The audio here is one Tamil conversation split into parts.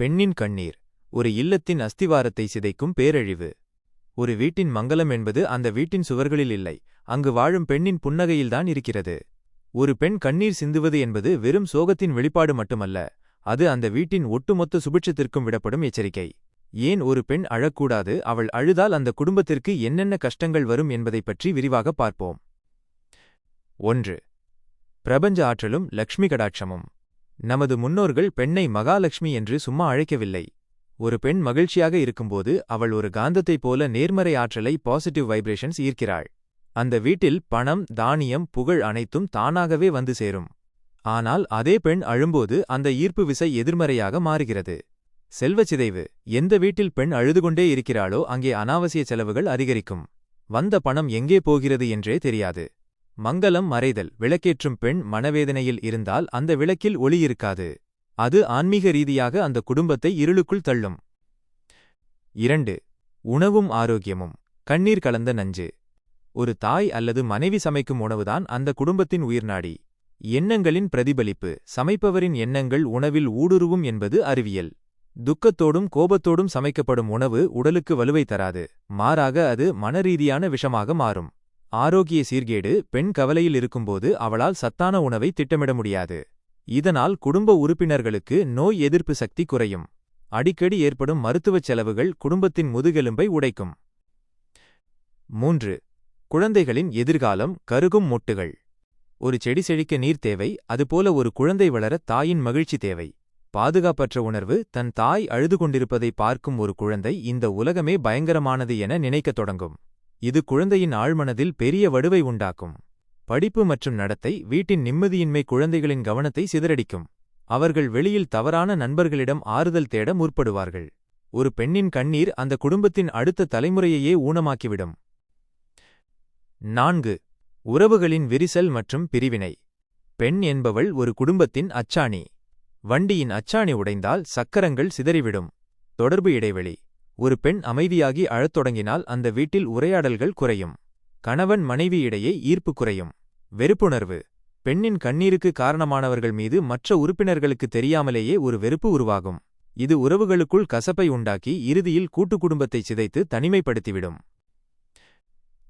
பெண்ணின் கண்ணீர் ஒரு இல்லத்தின் அஸ்திவாரத்தை சிதைக்கும் பேரழிவு. ஒரு வீட்டின் மங்கலம் என்பது அந்த வீட்டின் சுவர்களில் இல்லை அங்கு வாழும் பெண்ணின் புன்னகையில்தான் இருக்கிறது. ஒரு பெண் கண்ணீர் சிந்துவது என்பது வெறும் சோகத்தின் வெளிப்பாடு மட்டுமல்ல அது அந்த வீட்டின் ஒட்டுமொத்த சுபிட்சத்திற்கும் விடப்படும் எச்சரிக்கை. ஏன் ஒரு பெண் அழக்கூடாது அவள் அழுதால் அந்த குடும்பத்திற்கு என்னென்ன கஷ்டங்கள் வரும் என்பதைப் பற்றி விரிவாக பார்ப்போம். ஒன்று பிரபஞ்ச ஆற்றலும் லக்ஷ்மி கடாட்சமும். நமது முன்னோர்கள் பெண்ணை மகாலட்சுமி என்று சும்மா அழைக்கவில்லை. ஒரு பெண் மகிழ்ச்சியாக இருக்கும்போது அவள் ஒரு காந்தத்தைப் போல நேர்மறை ஆற்றலை பாசிட்டிவ் வைப்ரேஷன்ஸ் ஈர்க்கிறாள். அந்த வீட்டில் பணம் தானியம் புகழ் அனைத்தும் தானாகவே வந்து சேரும். ஆனால் அதே பெண் அழும்போது அந்த ஈர்ப்பு விசை எதிர்மறையாக மாறுகிறது. செல்வச்சிதைவு எந்த வீட்டில் பெண் அழுதுகொண்டே இருக்கிறாளோ அங்கே அனாவசிய செலவுகள் அதிகரிக்கும். வந்த பணம் எங்கே போகிறது என்றே தெரியாது. மங்கலம் மறைதல் விளக்கேற்றும் பெண் மனவேதனையில் இருந்தால் அந்த விளக்கில் ஒளி இருக்காது. அது ஆன்மீக ரீதியாக அந்த குடும்பத்தை இருளுக்குள் தள்ளும். இரண்டு உணவும் ஆரோக்கியமும். கண்ணீர் கலந்த நஞ்சு. ஒரு தாய் அல்லது மனைவி சமைக்கும் உணவுதான் அந்த குடும்பத்தின் உயிர்நாடி. எண்ணங்களின் பிரதிபலிப்பு சமைப்பவரின் எண்ணங்கள் உணவில் ஊடுருவும் என்பது அறிவியல். துக்கத்தோடும் கோபத்தோடும் சமைக்கப்படும் உணவு உடலுக்கு வலுவை தராது மாறாக அது மனரீதியான விஷமாக மாறும். ஆரோக்கிய சீர்கேடு பெண் கவலையில் இருக்கும்போது அவளால் சத்தான உணவை திட்டமிட முடியாது. இதனால் குடும்ப உறுப்பினர்களுக்கு நோய் எதிர்ப்பு சக்தி குறையும். அடிக்கடி ஏற்படும் மருத்துவச் செலவுகள் குடும்பத்தின் முதுகெலும்பை உடைக்கும். மூன்று. குழந்தைகளின் எதிர்காலம் கருகும் மொட்டுகள். ஒரு செடி செழிக்க நீர் தேவை அதுபோல ஒரு குழந்தை வளர தாயின் மகிழ்ச்சி தேவை. பாதுகாப்பற்ற உணர்வு தன் தாய் அழுது கொண்டிருப்பதை பார்க்கும் ஒரு குழந்தை இந்த உலகமே பயங்கரமானது என நினைக்கத் தொடங்கும். இது குழந்தையின் ஆழ்மனதில் பெரிய வடுவை உண்டாக்கும். படிப்பு மற்றும் நடத்தை வீட்டின் நிம்மதியின்மை குழந்தைகளின் கவனத்தை சிதறடிக்கும். அவர்கள் வெளியில் தவறான நண்பர்களிடம் ஆறுதல் தேட முற்படுவார்கள். ஒரு பெண்ணின் கண்ணீர் அந்த குடும்பத்தின் அடுத்த தலைமுறையையே ஊனமாக்கிவிடும். நான்கு உறவுகளின் விரிசல் மற்றும் பிரிவினை. பெண் என்பவள் ஒரு குடும்பத்தின் அச்சாணி. வண்டியின் அச்சாணி உடைந்தால் சக்கரங்கள் சிதறிவிடும். தொடர்பு இடைவெளி. ஒரு பெண் அமைதியாகி அழத் தொடங்கினால் அந்த வீட்டில் உரையாடல்கள் குறையும். கணவன் மனைவி இடையே ஈர்ப்பு குறையும். வெறுப்புணர்வு. பெண்ணின் கண்ணீருக்கு காரணமானவர்கள் மீது மற்ற உறுப்பினர்களுக்கு தெரியாமலேயே ஒரு வெறுப்பு உருவாகும். இது உறவுகளுக்குள் கசப்பை உண்டாக்கி இறுதியில் கூட்டு குடும்பத்தை சிதைத்து தனிமைப்படுத்திவிடும்.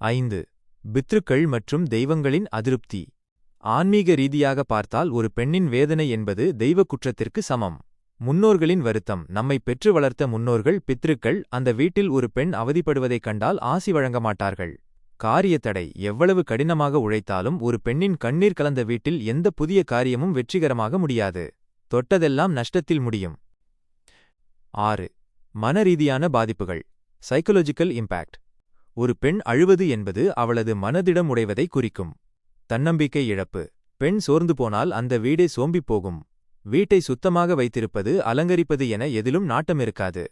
ஐந்து. பித்ருக்கள் மற்றும் தெய்வங்களின் அதிருப்தி. ஆன்மீக ரீதியாக பார்த்தால் ஒரு பெண்ணின் வேதனை என்பது தெய்வ குற்றத்திற்கு சமம். முன்னோர்களின் வருத்தம். நம்மை பெற்று வளர்த்த முன்னோர்கள் பித்ருக்கள் அந்த வீட்டில் ஒரு பெண் அவதிப்படுவதைக் கண்டால் ஆசி வழங்க மாட்டார்கள். காரியத்தடை எவ்வளவு கடினமாக உழைத்தாலும் ஒரு பெண்ணின் கண்ணீர் கலந்த வீட்டில் எந்த புதிய காரியமும் வெற்றிகரமாக முடியாது. தொட்டதெல்லாம் நஷ்டத்தில் முடியும். ஆறு. மனரீதியான பாதிப்புகள். சைக்கோலஜிக்கல் இம்பாக்ட் ஒரு பெண் அழுவது என்பது அவளது மனதிடம் உடைவதை குறிக்கும். தன்னம்பிக்கை இழப்பு. பெண் சோர்ந்து போனால் அந்த வீடே சோம்பிப் போகும். வீட்டை சுத்தமாக வைத்திருப்பது அலங்கரிப்பது என எதிலும் நாட்டமிருக்காது.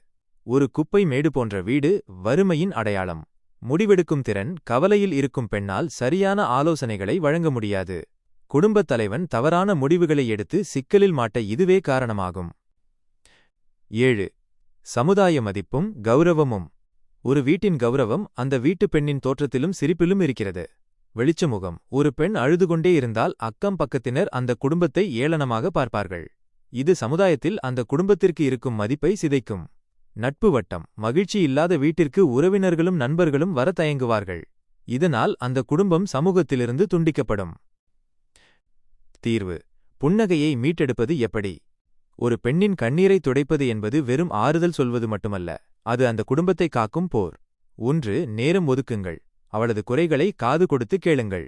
ஒரு குப்பை மேடு போன்ற வீடு வறுமையின் அடையாளம். முடிவெடுக்கும் திறன் கவலையில் இருக்கும் பெண்ணால் சரியான ஆலோசனைகளை வழங்க முடியாது. குடும்பத் தலைவன் தவறான முடிவுகளை எடுத்து சிக்கலில் மாட்ட இதுவே காரணமாகும். ஏழு. சமுதாய மதிப்பும் கௌரவமும். ஒரு வீட்டின் கௌரவம் அந்த வீட்டுப் பெண்ணின் தோற்றத்திலும் சிரிப்பிலும் இருக்கிறது. வெளிச்சமுகம். ஒரு பெண் அழுது கொண்டே இருந்தால் அக்கம் பக்கத்தினர் அந்த குடும்பத்தை ஏளனமாக பார்ப்பார்கள். இது சமுதாயத்தில் அந்த குடும்பத்திற்கு இருக்கும் மதிப்பை சிதைக்கும். நட்பு வட்டம். மகிழ்ச்சி இல்லாத வீட்டிற்கு உறவினர்களும் நண்பர்களும் வர தயங்குவார்கள். இதனால் அந்த குடும்பம் சமூகத்திலிருந்து துண்டிக்கப்படும். தீர்வு. புன்னகையை மீட்டெடுப்பது எப்படி? ஒரு பெண்ணின் கண்ணீரை துடைப்பது என்பது வெறும் ஆறுதல் சொல்வது மட்டுமல்ல. அது அந்த குடும்பத்தை காக்கும் போர். ஒன்று நேரம் ஒதுக்குங்கள். அவளது குறைகளை காது கொடுத்து கேளுங்கள்.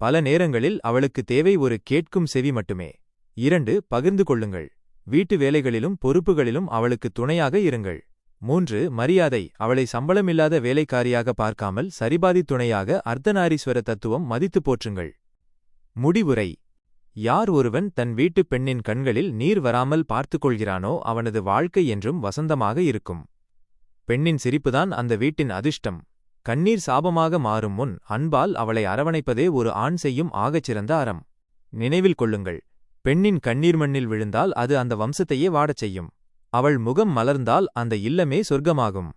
பல நேரங்களில் அவளுக்கு தேவை ஒரு கேட்கும் செவி மட்டுமே. இரண்டு பகிர்ந்து கொள்ளுங்கள். வீட்டு வேலைகளிலும் பொறுப்புகளிலும் அவளுக்கு துணையாக இருங்கள். மூன்று மரியாதை. அவளை சம்பளமில்லாத வேலைக்காரியாக பார்க்காமல் சரிபாதி துணையாக அர்த்தநாரீஸ்வர தத்துவம் மதித்து போற்றுங்கள். முடிவுரை. யார் ஒருவன் தன் வீட்டுப் பெண்ணின் கண்களில் நீர் வராமல் பார்த்துக்கொள்கிறானோ அவனது வாழ்க்கை என்றும் வசந்தமாக இருக்கும். பெண்ணின் சிரிப்புதான் அந்த வீட்டின் அதிர்ஷ்டம். கண்ணீர் சாபமாக மாறும் முன் அன்பால் அவளை அரவணைப்பதே ஒரு ஆண் செய்யும் ஆகச்சிறந்த அறம். நினைவில் கொள்ளுங்கள் பெண்ணின் கண்ணீர் மண்ணில் விழுந்தால் அது அந்த வம்சத்தையே வாடச் செய்யும். அவள் முகம் மலர்ந்தால் அந்த இல்லமே சொர்க்கமாகும்.